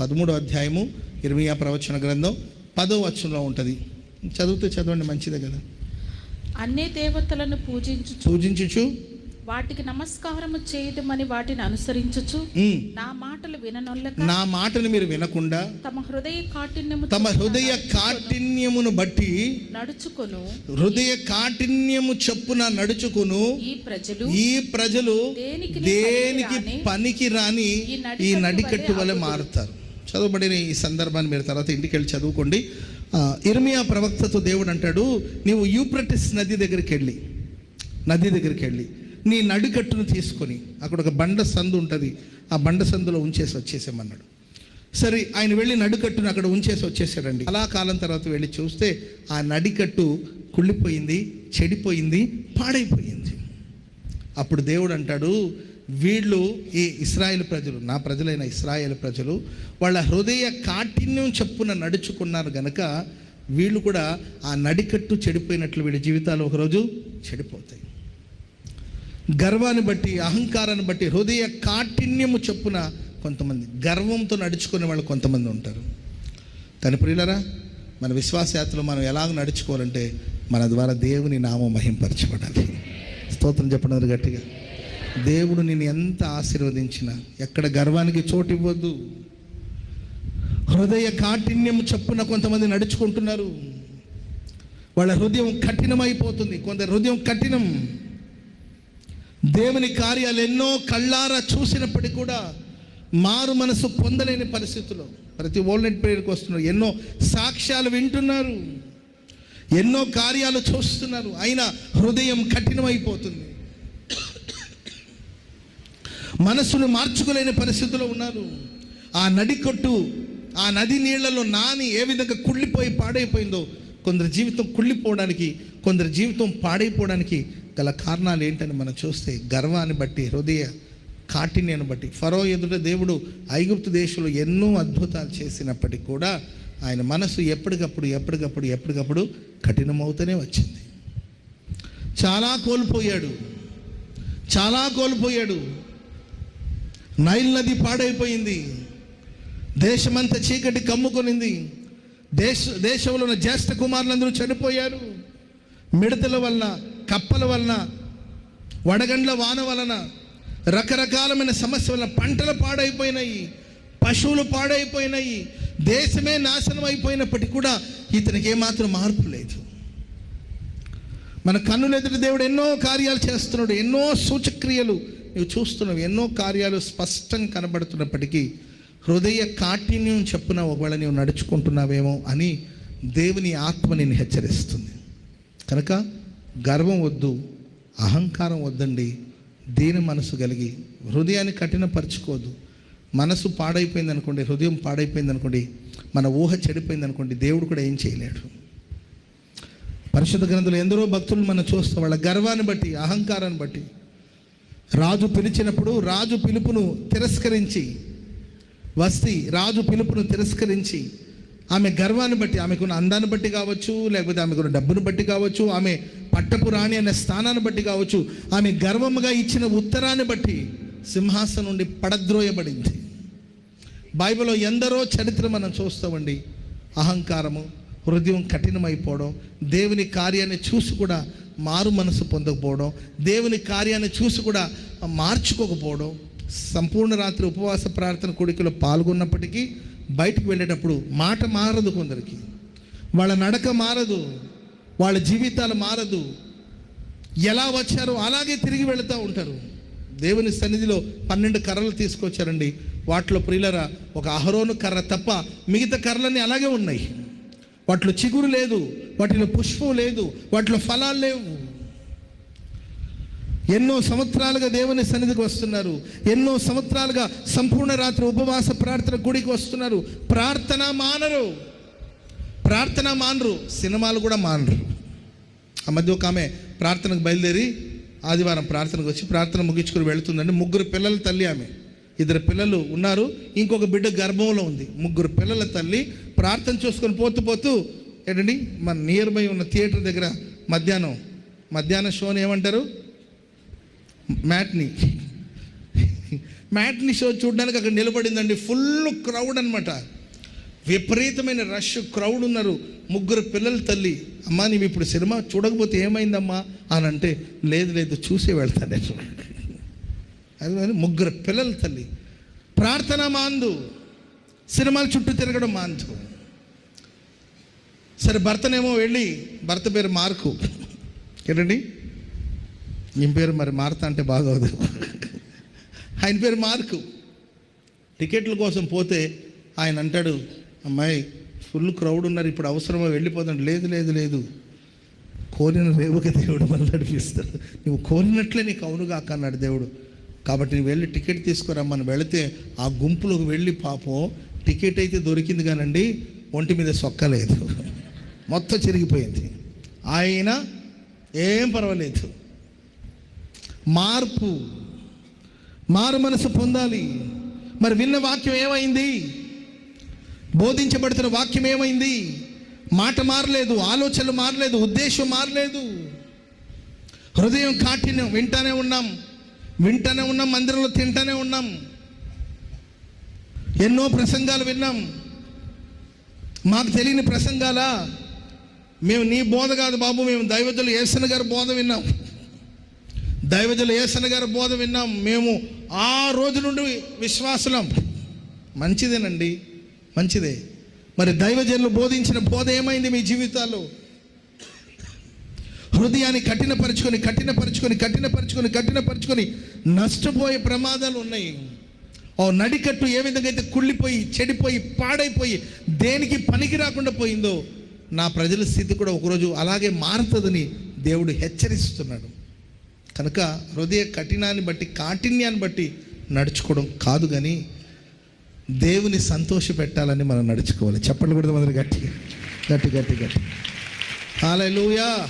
పదమూడో అధ్యాయము ఇరవై ప్రవచన గ్రంథం పదో వచనంలో ఉంటుంది. చదివితే చదవండి మంచిదే కదా. అన్ని దేవతలను పూజించు పూజించుచు. వాటికి నమస్కారము చేయదమని వాటిని అనుసరించుచు ఉమ్, నా మాటలు విననొల్లక నా మాటను మీరు వినకుండా తమ హృదయ కాఠిన్యము తమ హృదయ కాఠిన్యమును బట్టి నడుచుకొను. హృదయ కాఠిన్యము చొప్పున నడుచుకును. ఈ ప్రజలు ఈ ప్రజలు దేనికి పనికి రాని ఈ నడికట్టు వలె మారుతారు. చదవబడిన ఈ సందర్భాన్ని మీరు తర్వాత ఇంటికి వెళ్ళి చదువుకోండి ఇర్మియా ప్రవక్తతో దేవుడు అంటాడు నీవు యూప్రటిస్ నది దగ్గరికి వెళ్ళి నది దగ్గరికి వెళ్ళి నీ నడికట్టును తీసుకొని అక్కడ ఒక బండ సందు ఉంటుంది ఆ బండ సందులో ఉంచేసి వచ్చేసామన్నాడు. సరే ఆయన వెళ్ళి నడికట్టును అక్కడ ఉంచేసి వచ్చేసాడండి. అలా కాలం తర్వాత వెళ్ళి చూస్తే ఆ నడికట్టు కుళ్ళిపోయింది చెడిపోయింది పాడైపోయింది. అప్పుడు దేవుడు అంటాడు వీళ్ళు ఈ ఇస్రాయేల్ ప్రజలు నా ప్రజలైన ఇస్రాయేల్ ప్రజలు వాళ్ళ హృదయ కాఠిన్యం చెప్పున నడుచుకున్నారు గనక వీళ్ళు కూడా ఆ నడికట్టు చెడిపోయినట్లు వీళ్ళ జీవితాలు ఒకరోజు చెడిపోతాయి. గర్వాన్ని బట్టి అహంకారాన్ని బట్టి హృదయ కాఠిన్యము చెప్పున కొంతమంది గర్వంతో నడుచుకునే వాళ్ళు కొంతమంది ఉంటారు. తను ప్రియులరా మన విశ్వాసయాత్రలో మనం ఎలాగ నడుచుకోవాలంటే మన ద్వారా దేవుని నామం మహింపరచబడాలి. స్తోత్రం చెప్పడం గట్టిగా. దేవుడు నేను ఎంత ఆశీర్వదించినా ఎక్కడ గర్వానికి చోటు ఇవ్వద్దు. హృదయ కాఠిన్యం చొప్పున కొంతమంది నడుచుకుంటున్నారు. వాళ్ళ హృదయం కఠినమైపోతుంది. కొంత హృదయం కఠినం. దేవుని కార్యాలు ఎన్నో కళ్ళారా చూసినప్పటికీ కూడా మారు మనసు పొందలేని పరిస్థితుల్లో ప్రతి ఓల్నెట్ ప్రేయర్కి వస్తున్నారు. ఎన్నో సాక్ష్యాలు వింటున్నారు. ఎన్నో కార్యాలు చూస్తున్నారు. అయినా హృదయం కఠినమైపోతుంది. మనసును మార్చుకోలేని పరిస్థితిలో ఉన్నారు. ఆ నడికొట్టు ఆ నది నీళ్ళలో నాని ఏ విధంగా కుళ్ళిపోయి పాడైపోయిందో కొందరి జీవితం కుళ్ళిపోవడానికి కొందరి జీవితం పాడైపోవడానికి గల కారణాలు ఏంటని మనం చూస్తే గర్వాన్ని బట్టి హృదయ కాఠిన్యాన్ని బట్టి ఫరో ఎదుట దేవుడు ఐగుప్తు దేశంలో ఎన్నో అద్భుతాలు చేసినప్పటికీ కూడా ఆయన మనసు ఎప్పటికప్పుడు ఎప్పటికప్పుడు ఎప్పటికప్పుడు కఠినమవుతూనే వచ్చింది. చాలా కోల్పోయాడు. చాలా కోల్పోయాడు. నైల్ నది పాడైపోయింది. దేశమంతా చీకటి కమ్ముకొనింది. దేశ దేశంలో ఉన్న జ్యేష్ఠ కుమారులందరూ చనిపోయారు. మిడతల వలన కప్పల వలన వడగండ్ల వాన వలన రకరకాలమైన సమస్య వలన పంటలు పాడైపోయినాయి. పశువులు పాడైపోయినాయి. దేశమే నాశనం అయిపోయినప్పటికీ కూడా ఇతనికి ఏమాత్రం మార్పు లేదు. మన కన్నులు ఎదుటి దేవుడు ఎన్నో కార్యాలు చేస్తున్నాడు ఎన్నో సూచక్రియలు నువ్వు చూస్తున్నావు ఎన్నో కార్యాలు స్పష్టంగా కనబడుతున్నప్పటికీ హృదయ కాఠిన్యం చెప్పున ఒకవేళ నువ్వు నడుచుకుంటున్నావేమో అని దేవుని ఆత్మ నేను హెచ్చరిస్తుంది. కనుక గర్వం వద్దు అహంకారం వద్దండి. దీని మనసు కలిగి హృదయాన్ని కఠినపరచుకోదు మనసు పాడైపోయింది అనుకోండి హృదయం పాడైపోయింది అనుకోండి మన ఊహ చెడిపోయింది అనుకోండి దేవుడు కూడా ఏం చేయలేడు. పరిశుద్ధ గ్రంథంలో ఎందరో భక్తులు మనం చూస్తాం వాళ్ళ గర్వాన్ని బట్టి అహంకారాన్ని బట్టి రాజు పిలిచినప్పుడు రాజు పిలుపును తిరస్కరించి వస్తి రాజు పిలుపును తిరస్కరించి ఆమె గర్వాన్ని బట్టి ఆమెకున్న అందాన్ని బట్టి కావచ్చు లేకపోతే ఆమెకున్న డబ్బును బట్టి కావచ్చు ఆమె పట్టపు రాణి అనే స్థానాన్ని బట్టి కావచ్చు ఆమె గర్వముగా ఇచ్చిన ఉత్తరాన్ని బట్టి సింహాసనం నుండి పడద్రోయబడింది. బైబిల్లో ఎందరో చరిత్ర మనం చూస్తామండి. అహంకారము హృదయం కఠినమైపోవడం దేవుని కార్యాన్ని చూసి కూడా మారు మనసు పొందకపోవడం దేవుని కార్యాన్ని చూసి కూడా మార్చుకోకపోవడం సంపూర్ణ రాత్రి ఉపవాస ప్రార్థన కోడికలో పాల్గొన్నప్పటికీ బయటకు వెళ్ళేటప్పుడు మాట మారదు కొందరికి. వాళ్ళ నడక మారదు వాళ్ళ జీవితాలు మారదు. ఎలా వచ్చారో అలాగే తిరిగి వెళుతూ ఉంటారు. దేవుని సన్నిధిలో పన్నెండు కర్రలు తీసుకొచ్చారండి. వాటిలో ప్రియులరా ఒక అహరోను కర్ర తప్ప మిగతా కర్రలన్నీ అలాగే ఉన్నాయి. వాటిలో చిగురు లేదు. వాటిలో పుష్పం లేదు వాటిలో ఫలాలు లేవు. ఎన్నో సంవత్సరాలుగా దేవుని సన్నిధికి వస్తున్నారు. ఎన్నో సంవత్సరాలుగా సంపూర్ణ రాత్రి ఉపవాస ప్రార్థన గుడికి వస్తున్నారు. ప్రార్థన మానరు. ప్రార్థన మానరు. సినిమాలు కూడా మానరు. ఆ మధ్య ఒక ఆమె ప్రార్థనకు బయలుదేరి ఆదివారం ప్రార్థనకు వచ్చి ప్రార్థన ముగించుకుని వెళుతుందండి. ముగ్గురు పిల్లల తల్లి ఆమె. ఇద్దరు పిల్లలు ఉన్నారు. ఇంకొక బిడ్డ గర్భంలో ఉంది. ముగ్గురు పిల్లల తల్లి ప్రార్థన చూసుకొని పోతూ పోతూ ఏంటండి? మన నియర్ బై ఉన్న థియేటర్ దగ్గర మధ్యాహ్నం మధ్యాహ్నం షోని ఏమంటారు? మ్యాట్ని మ్యాట్ని షో చూడడానికి అక్కడ నిలబడిందండి. ఫుల్ క్రౌడ్ అనమాట విపరీతమైన రష్ క్రౌడ్ ఉన్నారు. ముగ్గురు పిల్లల తల్లి అమ్మా నీవు ఇప్పుడు సినిమా చూడకపోతే ఏమైందమ్మా? అని అంటే లేదు లేదు చూసే వెళ్తాను అది ముగ్గురు పిల్లల తల్లి. ప్రార్థన మాందు. సినిమాలు చుట్టూ తిరగడం మాందు. సరే భర్తనేమో వెళ్ళి భర్త పేరు మార్కు. ఏంటండి? నీ పేరు మరి మారుతా అంటే బాగోదు. ఆయన పేరు మార్కు. టికెట్ల కోసం పోతే ఆయన అంటాడు అమ్మాయి ఫుల్ క్రౌడ్ ఉన్నారు ఇప్పుడు అవసరమో వెళ్ళిపోతాడు లేదు లేదు లేదు. కోరిన రేవుకి దేవుడు మళ్ళీ నడిపిస్తాడు. నువ్వు కోరినట్లే నీకు అవునుగా అన్నాడు దేవుడు. కాబట్టి నువ్వు వెళ్ళి టికెట్ తీసుకురమ్మని వెళితే ఆ గుంపులోకి వెళ్ళి పాపం టికెట్ అయితే దొరికింది కానండి ఒంటి మీద సొక్కలేదు మొత్తం చిరిగిపోయింది. ఆయన ఏం పర్వాలేదు. మార్పు మారు మనసు పొందాలి. మరి విన్న వాక్యం ఏమైంది? బోధించబడుతున్న వాక్యం ఏమైంది? మాట మారలేదు ఆలోచనలు మారలేదు ఉద్దేశం మారలేదు. హృదయం కాఠిన్యం వింటానే ఉన్నాం. వింటానే ఉన్నాం మందిరంలో తింటానే ఉన్నాం. ఎన్నో ప్రసంగాలు విన్నాం. మాకు తెలియని ప్రసంగాలా? మేము నీ బోధ కాదు బాబు మేము దైవజులు ఏసన గారి బోధ విన్నాం. దైవజులు ఏసన గారి బోధ విన్నాం. మేము ఆ రోజు నుండి విశ్వాసులం. మంచిదేనండి మంచిదే. మరి దైవజనులు బోధించిన బోధ ఏమైంది మీ జీవితాల్లో? హృదయాన్ని కఠినపరుచుకొని కఠినపరుచుకొని కఠినపరుచుకొని కఠినపరుచుకొని నష్టపోయే ప్రమాదాలు ఉన్నాయి. ఓ నడికట్టు ఏ విధంగా అయితే కుళ్ళిపోయి చెడిపోయి పాడైపోయి దేనికి పనికి రాకుండా పోయిందో నా ప్రజల స్థితి కూడా ఒకరోజు అలాగే మారుతుందని దేవుడు హెచ్చరిస్తున్నాడు. కనుక హృదయ కఠినాన్ని బట్టి కాఠిన్యాన్ని బట్టి నడుచుకోవడం కాదు కానీ దేవుని సంతోష పెట్టాలని మనం నడుచుకోవాలి. చెప్పండి కూడా మొదలు గట్టి గట్టి గట్టి గట్టి. హాలూయా